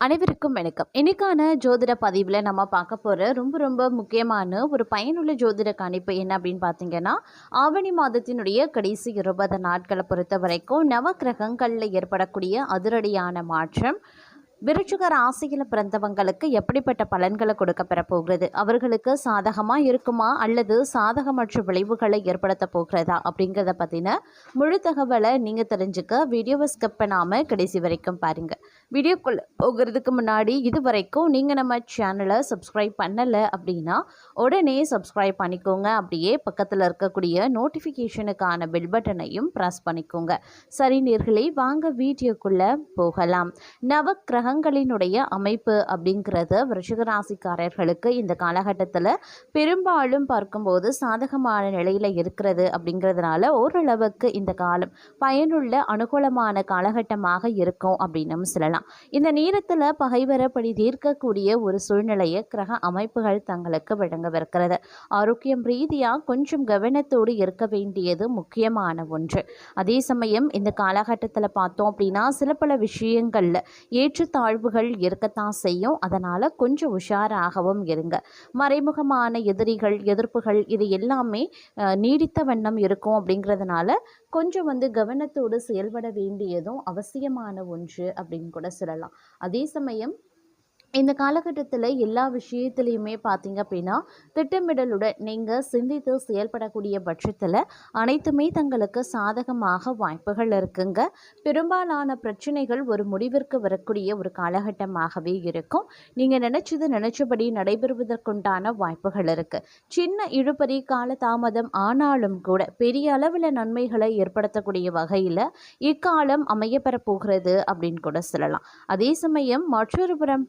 அனைவருக்கும் வணக்கம். இன்னைக்கான ஜோதிட பதிவில் நம்ம பார்க்க போகிற ரொம்ப ரொம்ப முக்கியமான ஒரு பயனுள்ள ஜோதிட கணிப்பு என்ன அப்படின்னு பார்த்தீங்கன்னா ஆவணி மாதத்தினுடைய கடைசி இருபது நாட்களை பொறுத்த வரைக்கும் நவக்கிரகங்களில் ஏற்படக்கூடிய அதிரடியான மாற்றம் விருச்சிக ராசியில் பிறந்தவங்களுக்கு எப்படிப்பட்ட பலன்களை கொடுக்க பெறப்போகிறது அவர்களுக்கு சாதகமாக இருக்குமா அல்லது சாதகமற்ற விளைவுகளை ஏற்படுத்த போகிறதா அப்படிங்கிறத பற்றின முழு தகவலை நீங்கள் தெரிஞ்சுக்க வீடியோவை ஸ்கிப் பண்ணாமல் கடைசி வரைக்கும் பாருங்கள் வீடியோக்குள்ளே போகிறதுக்கு முன்னாடி இது வரைக்கும் நீங்கள் நம்ம சேனலை சப்ஸ்கிரைப் பண்ணலை அப்படின்னா உடனே சப்ஸ்கிரைப் பண்ணிக்கோங்க. அப்படியே பக்கத்தில் இருக்கக்கூடிய நோட்டிஃபிகேஷனுக்கான பெல் பட்டனையும் ப்ரெஸ் பண்ணிக்கோங்க. சரி நேர்களை வாங்க வீடியோக்குள்ளே போகலாம். நவக்கிரகங்களினுடைய அமைப்பு அப்படிங்கிறது விருஷகராசிக்காரர்களுக்கு இந்த காலகட்டத்தில் பெரும்பாலும் பார்க்கும்போது சாதகமான நிலையில் இருக்கிறது அப்படிங்கிறதுனால ஓரளவுக்கு இந்த காலம் பயனுள்ள அனுகூலமான காலகட்டமாக இருக்கும் அப்படின்னு சொல்லலாம். இந்த நேரத்தில் பகைவரப்படி தீர்க்கக்கூடிய ஒரு சூழ்நிலையை கிரக அமைப்புகள் தங்களுக்கு வழங்கவிருக்கிறது. ஆரோக்கியம் ரீதியாக கொஞ்சம் கவனத்தோடு இருக்க வேண்டியது முக்கியமான ஒன்று. அதே சமயம் இந்த காலகட்டத்தில் பார்த்தோம் அப்படின்னா சில பல விஷயங்களில் ஏற்றுத்தாழ்வுகள் இருக்கத்தான் செய்யும். அதனால் கொஞ்சம் உஷாராகவும் இருங்க. மறைமுகமான எதிரிகள் எதிர்ப்புகள் இது எல்லாமே நீடித்த வண்ணம் இருக்கும் அப்படிங்கிறதுனால கொஞ்சம் வந்து கவனத்தோடு செயல்பட வேண்டியதும் அவசியமான ஒன்று அப்படின்னு கூட சொல்லலாம். அதே சமயம் இந்த காலகட்டத்தில் எல்லா விஷயத்துலையுமே பார்த்தீங்க அப்படின்னா திட்டமிடலுடன் நீங்கள் சிந்தித்து செயல்படக்கூடிய பட்சத்தில் அனைத்துமே தங்களுக்கு சாதகமாக வாய்ப்புகள் இருக்குங்க. பெரும்பாலான பிரச்சனைகள் ஒரு முடிவிற்கு வரக்கூடிய ஒரு காலகட்டமாகவே இருக்கும். நீங்கள் நினச்சது நினச்சபடி நடைபெறுவதற்குண்டான வாய்ப்புகள் இருக்குது சின்ன இழுபறி காலதாமதம் ஆனாலும் கூட பெரிய அளவில் நன்மைகளை ஏற்படுத்தக்கூடிய வகையில் இக்காலம் அமையப்பெறப் போகிறது அப்படின்னு கூட சொல்லலாம். அதே சமயம் மற்றொரு புறம்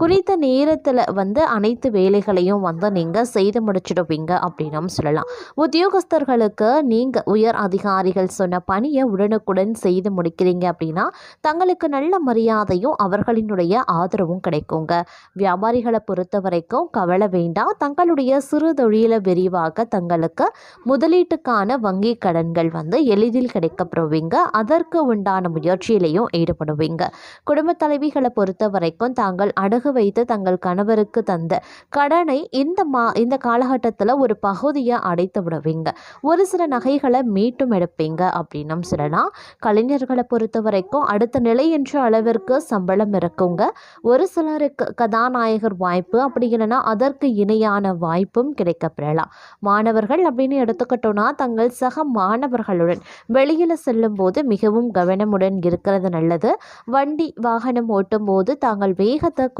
குறித்த நேரத்தில் வந்து அனைத்து வேலைகளையும் வந்து நீங்கள் செய்து முடிச்சிடுவீங்க அப்படின்னும் சொல்லலாம். உத்தியோகஸ்தர்களுக்கு நீங்கள் உயர் அதிகாரிகள் சொன்ன பணியை உடனுக்குடன் செய்து முடிக்கிறீங்க அப்படின்னா தங்களுக்கு நல்ல மரியாதையும் அவர்களினுடைய ஆதரவும் கிடைக்குங்க. வியாபாரிகளை பொறுத்த வரைக்கும் கவலை வேண்டாம். தங்களுடைய சிறு தொழிலை விரிவாக தங்களுக்கு முதலீட்டுக்கான வங்கி கடன்கள் வந்து எளிதில் கிடைக்கப்படுவீங்க அதற்கு உண்டான முயற்சியிலையும் ஈடுபடுவீங்க. குடும்ப தலைவிகளை பொறுத்த வரைக்கும் தாங்கள் அடகு வைத்து தங்கள் கணவருக்கு தந்த கடனை இந்த மா இந்த காலகட்டத்தில் ஒரு பகுதியை அடைத்து விடுவீங்க. ஒரு சில நகைகளை மீட்டும் எடுப்பீங்க அப்படின்னும் சொல்லலாம். கலைஞர்களை பொறுத்த வரைக்கும் அடுத்த நிலை என்ற அளவிற்கு சம்பளம் இருக்குங்க. ஒரு சிலருக்கு கதாநாயகர் வாய்ப்பு அப்படி இல்லைன்னா அதற்கு இணையான வாய்ப்பும் கிடைக்கப்பெறலாம். மாணவர்கள் அப்படின்னு எடுத்துக்கிட்டோன்னா தங்கள் சக மாணவர்களுடன் வெளியில் செல்லும் போது மிகவும் கவனமுடன் இருக்கிறது நல்லது. வண்டி வாகனம் ஓட்டும் போது தாங்கள் வேகத்தை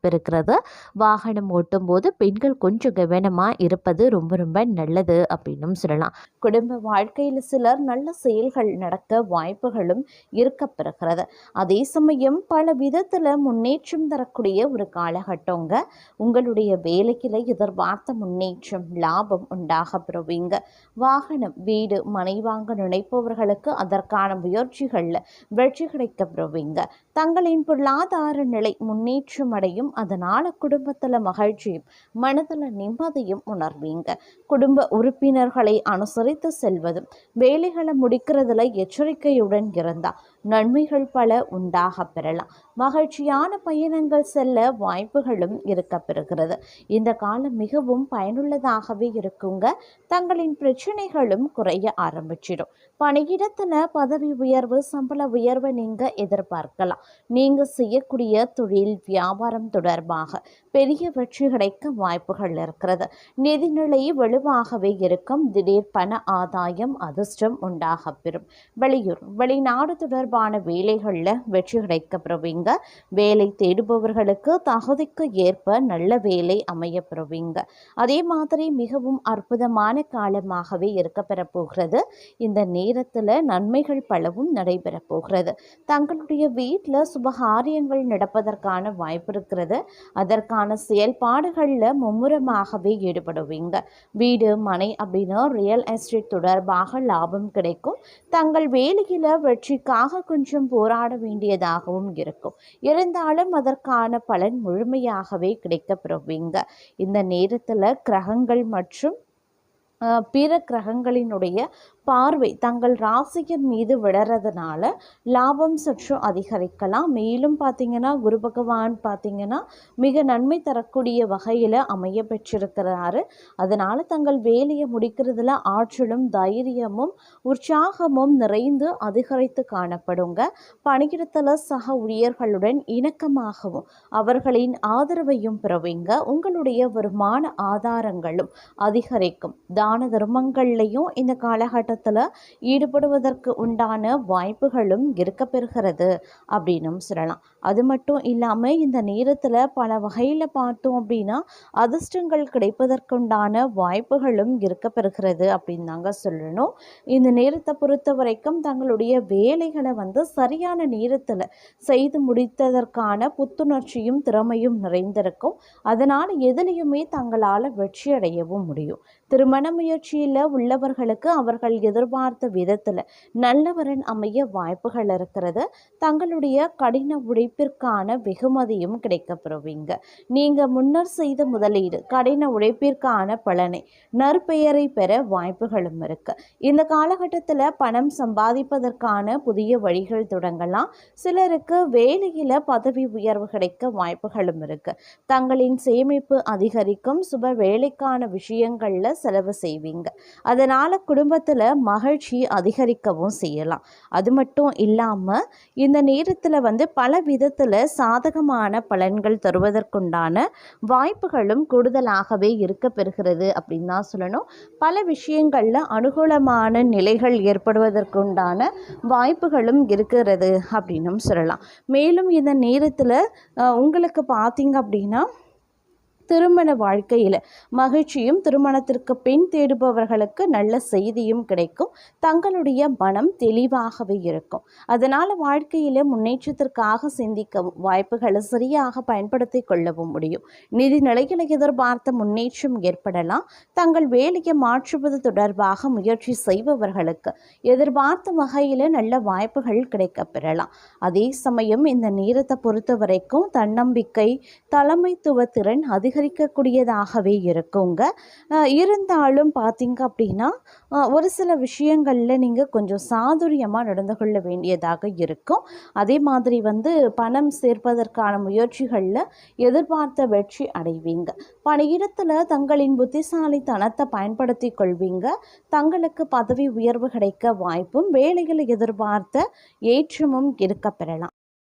இருக்கிறது வாகனம் ஓட்டும் போது பெண்கள் கொஞ்சம் கவனமாக இருப்பது ரொம்ப ரொம்ப நல்லது அப்படின்னும் சொல்லலாம். குடும்ப வாழ்க்கையில் சிலர் நல்ல செயல்கள் நடக்க வாய்ப்புகளும் இருக்கப்பெறுகிறது அதே சமயம் பல விதத்தில் முன்னேற்றம் தரக்கூடிய ஒரு காலகட்டங்க. உங்களுடைய வேலையில் எதிர்பார்த்த முன்னேற்றம் லாபம் உண்டாக பெறுவீங்க. வாகனம் வீடு மனை வாங்க நினைப்பவர்களுக்கு அதற்கான முயற்சிகளில் வெற்றி கிடைக்க பெறுவீங்க. தங்களின் பொருளாதார நிலை முன்னேற்றம் அடையும் அதனால் குடும்பத்தில் மகிழ்ச்சியும் மனதில் நிம்மதியும் உணர்வீங்க. குடும்ப உறுப்பினர்களை அனுசரித்து செல்வதும் வேலைகளை முடிக்கிறதுல எச்சரிக்கையுடன் இருந்தால் நன்மைகள் பல உண்டாக பெறலாம். மகிழ்ச்சியான பயணங்கள் செல்ல வாய்ப்புகளும் இருக்க பெறுகிறது. இந்த காலம் மிகவும் பயனுள்ளதாகவே இருக்குங்க. தங்களின் பிரச்சனைகளும் குறைய ஆரம்பிச்சிடும். பணியிடத்தில் பதவி உயர்வு சம்பள உயர்வை நீங்கள் எதிர்பார்க்கலாம். நீங்கள் செய்யக்கூடிய தொழில் வியாபாரம் தொடர்பாக பெரிய வெற்றி கிடைக்க வாய்ப்புகள் இருக்கிறது. நிதிநிலை வலுவாகவே இருக்கும். திடீர் பண ஆதாயம் அதிர்ஷ்டம் உண்டாக பெறும். வெளியூர் வெளிநாடு தொடர்பான வேலைகளில் வெற்றி கிடைக்க பெறுவீங்க வேலை தேடுபவர்களுக்கு தகுதிக்கு ஏற்ப நல்ல வேலை அமைய பெறுவீங்க அதே மாதிரி மிகவும் அற்புதமான காலமாகவே இருக்க போகிறது. இந்த நேரத்தில் நன்மைகள் பலவும் நடைபெறப் போகிறது. தங்களுடைய வீட்டில் சுபகாரியங்கள் நடப்பதற்கான வாய்ப்பு இருக்கிறது. அதற்கான செயல்பாடுகளில் மும்முரமாகவே ஈடுபடுவீங்க. வீடு மனை அப்படின்னா ரியல் எஸ்டேட் தொடர்பாக லாபம் கிடைக்கும். தங்கள் வேலையில் வெற்றிக்காக கொஞ்சம் போராட வேண்டியதாகவும் இருக்கும். இருந்தாலும் அதற்கான பலன் முழுமையாகவே கிடைக்கப்பெறுவீங்க. இந்த நேரத்தில் கிரகங்கள் மற்றும் பிற கிரகங்களினுடைய பார்வை தங்கள் ராசியின் மீது விழறதுனால லாபம் சற்று அதிகரிக்கலாம். மேலும் பார்த்தீங்கன்னா குரு பகவான் பார்த்தீங்கன்னா மிக நன்மை தரக்கூடிய வகையில் அமைய பெற்றிருக்கிறாரு. அதனால் தங்கள் வேலையை முடிக்கிறதுல ஆற்றலும் தைரியமும் உற்சாகமும் நிறைந்து அதிகரித்து காணப்படுங்க. பணியிடத்தில் சக ஊழியர்களுடன் இணக்கமாகவும் அவர்களின் ஆதரவையும் பெறுவீங்க. உங்களுடைய வருமான ஆதாரங்களும் அதிகரிக்கும். தான தர்மங்கள்லையும் இந்த காலகட்டத்தில் ஈடுபடுவதற்கு உண்டான வாய்ப்புகளும் இருக்க பெறுகிறது அப்படின்னும் சொல்லலாம். அது மட்டும் இல்லாமல் இந்த நேரத்தில் பல வகையில் பார்த்தோம் அப்படின்னா அதிர்ஷ்டங்கள் கிடைப்பதற்குண்டான வாய்ப்புகளும் இருக்க பெறுகிறது அப்படின்னு தாங்க சொல்லணும். இந்த நேரத்தை பொறுத்த வரைக்கும் தங்களுடைய வேலைகளை வந்து சரியான நேரத்தில் செய்து முடித்ததற்கான புத்துணர்ச்சியும் திறமையும் நிறைந்திருக்கும். அதனால் எதிலையுமே தங்களால் வெற்றி அடையவும் முடியும். திருமண முயற்சியில் உள்ளவர்களுக்கு அவர்கள் எதிர்பார்த்த விதத்தில் நல்லவரன் அமைய வாய்ப்புகள் இருக்கிறது. தங்களுடைய கடின உழைப்பிற்கான வெகுமதியும் கிடைக்கப்பெறுவீங்க. நீங்கள் முன்னர் செய்த முதலீடு கடின உழைப்பிற்கான பலனை நற்பெயரை பெற வாய்ப்புகளும் இருக்கு. இந்த காலகட்டத்தில் பணம் சம்பாதிப்பதற்கான புதிய வழிகள் தொடங்கலாம். சிலருக்கு வேலையில் பதவி உயர்வு கிடைக்க வாய்ப்புகளும் இருக்கு. தங்களின் சேமிப்பு அதிகரிக்கும் சுப வேலைக்கான விஷயங்களில் செலவு செய்வீங்க. அதனால் குடும்பத்தில் மகிழ்ச்சி அதிகரிக்கவும் செய்யலாம். அது மட்டும் இல்லாமல் இந்த நேரத்தில் வந்து பல விதத்தில் சாதகமான பலன்கள் தருவதற்குண்டான வாய்ப்புகளும் கூடுதலாகவே இருக்க பெறுகிறது அப்படின்னு தான் சொல்லணும். பல விஷயங்களில் அனுகூலமான நிலைகள் ஏற்படுவதற்குண்டான வாய்ப்புகளும் இருக்கிறது அப்படின்னும் சொல்லலாம். மேலும் இந்த நேரத்தில் உங்களுக்கு பார்த்தீங்க அப்படின்னா திருமண வாழ்க்கையில் மகிழ்ச்சியும் திருமணத்திற்கு பின் தேடுபவர்களுக்கு நல்ல செய்தியும் கிடைக்கும். தங்களுடைய மனம் தெளிவாகவே இருக்கும். அதனால் வாழ்க்கையில் முன்னேற்றத்திற்காக சிந்திக்கவும் வாய்ப்புகளை சரியாக பயன்படுத்தி கொள்ளவும் முடியும். நிதி நிலைகளை எதிர்பார்த்த முன்னேற்றம் ஏற்படலாம். தங்கள் வேலையை மாற்றுவது தொடர்பாக முயற்சி செய்பவர்களுக்கு எதிர்பார்த்த வகையில் நல்ல வாய்ப்புகள் கிடைக்கப் பெறலாம். அதே சமயம் இந்த நேரத்தை பொறுத்த வரைக்கும் தன்னம்பிக்கை தலைமைத்துவ திறன் அதிக அதிகரிக்கக்கூடியதாகவே இருக்குங்க. இருந்தாலும் பார்த்தீங்க அப்படின்னா ஒரு சில விஷயங்களில் நீங்கள் கொஞ்சம் சாதுரியமாக நடந்து கொள்ள வேண்டியதாக இருக்கும். அதே மாதிரி வந்து பணம் சேர்ப்பதற்கான முயற்சிகளில் எதிர்பார்த்த வெற்றி அடைவீங்க. பணியிடத்தில் தங்களின் புத்திசாலித்தனத்தை பயன்படுத்தி கொள்வீங்க. தங்களுக்கு பதவி உயர்வு கிடைக்க வாய்ப்பும் வேலையில் எதிர்பார்த்த ஏற்றமும் இருக்க பெறலாம்